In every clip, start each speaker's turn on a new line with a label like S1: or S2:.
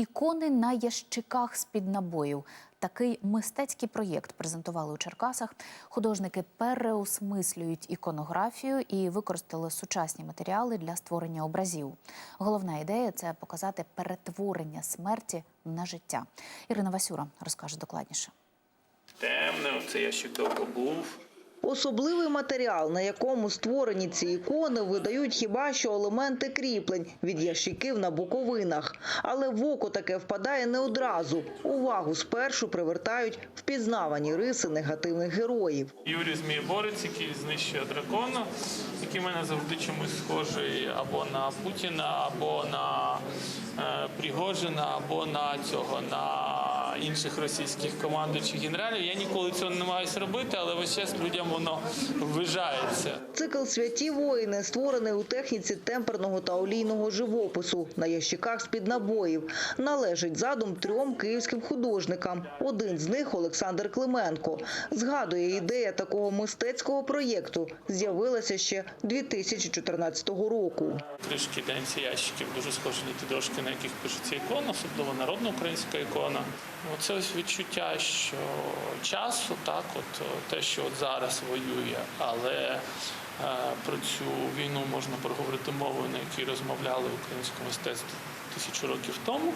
S1: Ікони на ящиках з-під набоїв. Такий мистецький проєкт презентували у Черкасах. Художники переосмислюють іконографію і використали сучасні матеріали для створення образів. Головна ідея це показати перетворення смерті на життя. Ірина Васюра розкаже докладніше.
S2: Темне, оцей ящик довго був.
S3: Особливий матеріал, на якому створені ці ікони, видають хіба що елементи кріплень від ящиків на боковинах. Але в око таке впадає не одразу. Увагу спершу привертають впізнавані риси негативних героїв.
S2: Юрій Змієборець, який знищує дракона, який мене завжди чомусь схожий або на Путіна, або на е, Пригожина, або на цього на інших російських командуючих генералів. Я ніколи цього не намагаюся робити, але весь час людям воно ввижається.
S3: Цикл «Святі воїни» створений у техніці темперного та олійного живопису на ящиках з-під набоїв. Належить задум трьом київським художникам. Один з них – Олександр Клименко. Згадує, ідея такого мистецького проєкту з'явилася ще 2014 року.
S2: Кришки для ящиків дуже схожі на ті дошки, на яких пишеться ікона, особливо народна українська ікона. Оце ось відчуття, що часу, так, от е, те, що от зараз воює, але е, про цю війну можна проговорити мовою, на якій розмовляли в українському мистецтві тисячу років тому,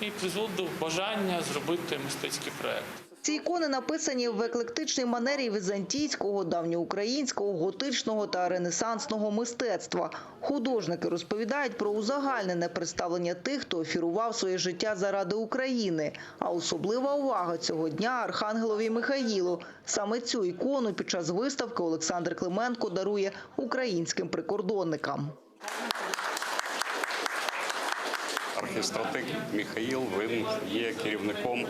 S2: і призвело до бажання зробити мистецький проект.
S3: Ці ікони написані в еклектичній манері візантійського, давньоукраїнського, готичного та ренесансного мистецтва. Художники розповідають про узагальнене представлення тих, хто офірував своє життя заради України. А особлива увага цього дня Архангелові Михаїлу. Саме цю ікону під час виставки Олександр Клименко дарує українським прикордонникам.
S4: Архістратик Міхаїл він є керівником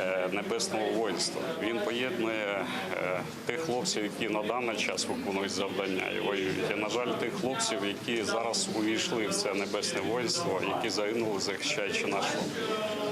S4: е, небесного воїнства. Він поєднує е, тих хлопців, які на даний час виконують завдання і воюють. І, на жаль, тих хлопців, які зараз увійшли в це небесне воїнство, які загинули, захищаючи нашу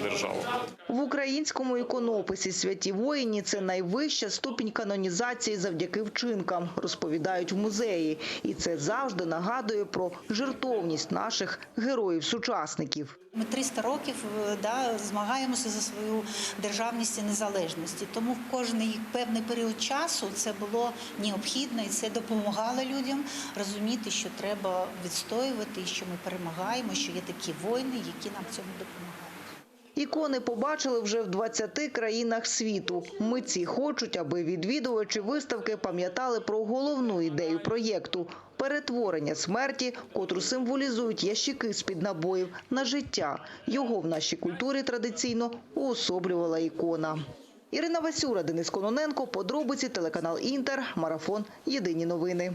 S4: державу.
S3: В українському іконописі святі воїні це найвища ступінь канонізації завдяки вчинкам, розповідають в музеї. І це завжди нагадує про жертовність наших героїв-сучасників.
S5: Ми 300 років е, да, змагаємося за свою державність і незалежність. Тому кожний певний період часу це було необхідно і це допомагало людям розуміти, що треба відстоювати, що ми перемагаємо, що є такі воїни, які нам в цьому допомагають.
S3: Ікони побачили вже в 20 країнах світу. Митці хочуть, аби відвідувачі виставки пам'ятали про головну ідею проєкту – перетворення смерті, котру символізують ящики з-під набоїв, на життя. Його в нашій культурі традиційно уособлювала ікона. Ірина Васюра, Денис Кононенко, подробиці, телеканал «Інтер», марафон, єдині новини.